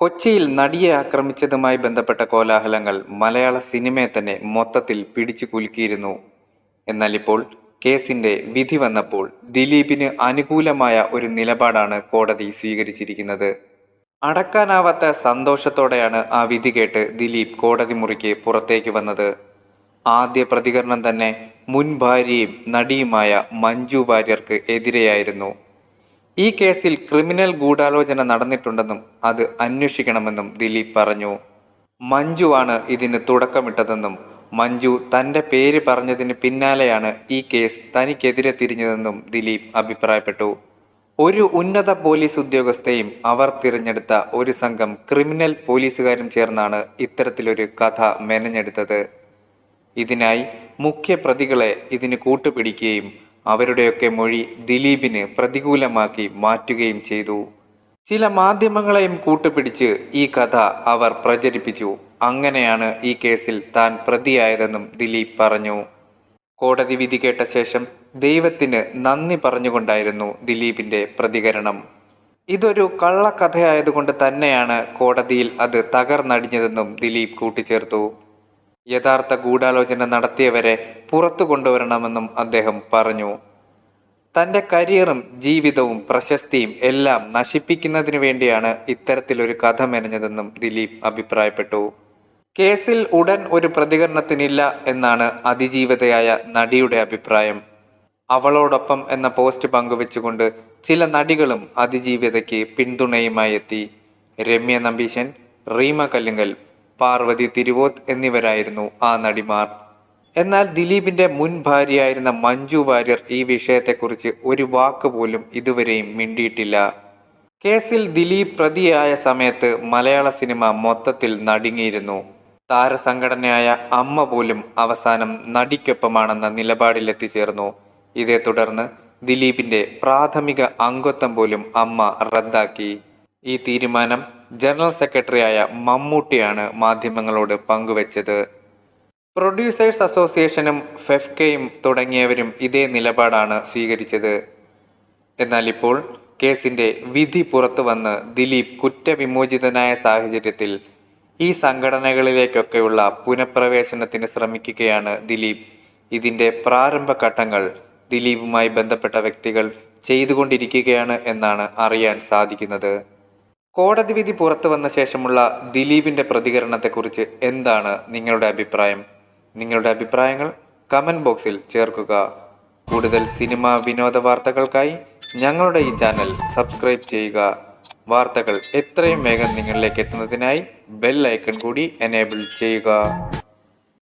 കൊച്ചിയിൽ നടിയെ ആക്രമിച്ചതുമായി ബന്ധപ്പെട്ട കോലാഹലങ്ങൾ മലയാള സിനിമയെ തന്നെ മൊത്തത്തിൽ പിടിച്ചു കുലുക്കിയിരുന്നു. എന്നാൽ ഇപ്പോൾ കേസിന്റെ വിധി വന്നപ്പോൾ ദിലീപിന് അനുകൂലമായ ഒരു നിലപാടാണ് കോടതി സ്വീകരിച്ചിരിക്കുന്നത്. അടക്കാനാവാത്ത സന്തോഷത്തോടെയാണ് ആ വിധി കേട്ട് ദിലീപ് കോടതി മുറിക്ക് പുറത്തേക്ക് വന്നത്. ആദ്യ പ്രതികരണം തന്നെ മുൻ ഭാര്യയും നടിയുമായ മഞ്ജു വാര്യർക്ക് എതിരെയായിരുന്നു. ഈ കേസിൽ ക്രിമിനൽ ഗൂഢാലോചന നടന്നിട്ടുണ്ടെന്നും അത് അന്വേഷിക്കണമെന്നും ദിലീപ് പറഞ്ഞു. മഞ്ജുവാണ് ഇതിന് തുടക്കമിട്ടതെന്നും മഞ്ജു തന്റെ പേര് പറഞ്ഞതിന് പിന്നാലെയാണ് ഈ കേസ് തനിക്കെതിരെ തിരിഞ്ഞതെന്നും ദിലീപ് അഭിപ്രായപ്പെട്ടു. ഒരു ഉന്നത പോലീസ് ഉദ്യോഗസ്ഥയും അവർ തിരഞ്ഞെടുത്ത ഒരു സംഘം ക്രിമിനൽ പോലീസുകാരും ചേർന്നാണ് ഇത്തരത്തിലൊരു കഥ മെനഞ്ഞെടുത്തത്. ഇതിനായി മുഖ്യ പ്രതികളെ ഇതിന് കൂട്ടുപിടിക്കുകയും അവരുടെയൊക്കെ മൊഴി ദിലീപിന് പ്രതികൂലമാക്കി മാറ്റുകയും ചെയ്തു. ചില മാധ്യമങ്ങളെയും കൂട്ടുപിടിച്ച് ഈ കഥ അവർ പ്രചരിപ്പിച്ചു. അങ്ങനെയാണ് ഈ കേസിൽ താൻ പ്രതിയായതെന്നും ദിലീപ് പറഞ്ഞു. കോടതി വിധി കേട്ട ശേഷം ദൈവത്തിന് നന്ദി പറഞ്ഞുകൊണ്ടായിരുന്നു ദിലീപിന്റെ പ്രതികരണം. ഇതൊരു കള്ളക്കഥയായതുകൊണ്ട് തന്നെയാണ് കോടതിയിൽ അത് തകർന്നടിഞ്ഞതെന്നും ദിലീപ് കൂട്ടിച്ചേർത്തു. യഥാർത്ഥ ഗൂഢാലോചന നടത്തിയവരെ പുറത്തു കൊണ്ടുവരണമെന്നും അദ്ദേഹം പറഞ്ഞു. തന്റെ കരിയറും ജീവിതവും പ്രശസ്തിയും എല്ലാം നശിപ്പിക്കുന്നതിനു വേണ്ടിയാണ് ഇത്തരത്തിലൊരു കഥ മെനഞ്ഞതെന്നും ദിലീപ് അഭിപ്രായപ്പെട്ടു. കേസിൽ ഉടൻ ഒരു പ്രതികരണത്തിനില്ല എന്നാണ് അതിജീവിതയായ നടിയുടെ അഭിപ്രായം. അവളോടൊപ്പം എന്ന പോസ്റ്റ് പങ്കുവെച്ചുകൊണ്ട് ചില നടികളും അതിജീവിതയ്ക്ക് പിന്തുണയുമായി എത്തി രമ്യ നമ്പീശൻ റീമ കല്ലുങ്കൽ. പാർവതി തിരുവോത്ത് എന്നിവരായിരുന്നു ആ നടിമാർ. എന്നാൽ ദിലീപിന്റെ മുൻ ഭാര്യയായിരുന്ന മഞ്ജു വാര്യർ ഈ വിഷയത്തെക്കുറിച്ച് ഒരു വാക്ക് പോലും ഇതുവരെയും മിണ്ടിയിട്ടില്ല. കേസിൽ ദിലീപ് പ്രതിയായ സമയത്ത് മലയാള സിനിമ മൊത്തത്തിൽ നടുങ്ങിയിരുന്നു. താരസംഘടനയായ അമ്മ പോലും അവസാനം നടിക്കൊപ്പമാണെന്ന നിലപാടിലെത്തിച്ചേർന്നു. ഇതേ തുടർന്ന് ദിലീപിന്റെ പ്രാഥമിക അംഗത്വം പോലും അമ്മ റദ്ദാക്കി. ഈ തീരുമാനം ജനറൽ സെക്രട്ടറിയായ മമ്മൂട്ടിയാണ് മാധ്യമങ്ങളോട് പങ്കുവച്ചത്. പ്രൊഡ്യൂസേഴ്സ് അസോസിയേഷനും ഫെഫ്കയും തുടങ്ങിയവരും ഇതേ നിലപാടാണ് സ്വീകരിച്ചത്. എന്നാൽ ഇപ്പോൾ കേസിന്റെ വിധി പുറത്തു വന്ന് ദിലീപ് കുറ്റവിമോചിതനായ സാഹചര്യത്തിൽ ഈ സംഘടനകളിലേക്കൊക്കെയുള്ള പുനഃപ്രവേശനത്തിന് ശ്രമിക്കുകയാണ് ദിലീപ്. ഇതിന്റെ പ്രാരംഭ ഘട്ടങ്ങൾ ദിലീപുമായി ബന്ധപ്പെട്ട വ്യക്തികൾ ചെയ്തുകൊണ്ടിരിക്കുകയാണ് എന്നാണ് അറിയാൻ സാധിക്കുന്നത്. കോടതി വിധി പുറത്തു വന്ന ശേഷമുള്ള ദിലീപിന്റെ പ്രതികരണത്തെക്കുറിച്ച് എന്താണ് നിങ്ങളുടെ അഭിപ്രായം? നിങ്ങളുടെ അഭിപ്രായങ്ങൾ കമന്റ് ബോക്സിൽ ചേർക്കുക. കൂടുതൽ സിനിമ വിനോദ വാർത്തകൾക്കായി ഞങ്ങളുടെ ഈ ചാനൽ സബ്സ്ക്രൈബ് ചെയ്യുക. വാർത്തകൾ എത്രയും വേഗം നിങ്ങളിലേക്ക് എത്തുന്നതിനായി ബെൽ ഐക്കൺ കൂടി എനേബിൾ ചെയ്യുക.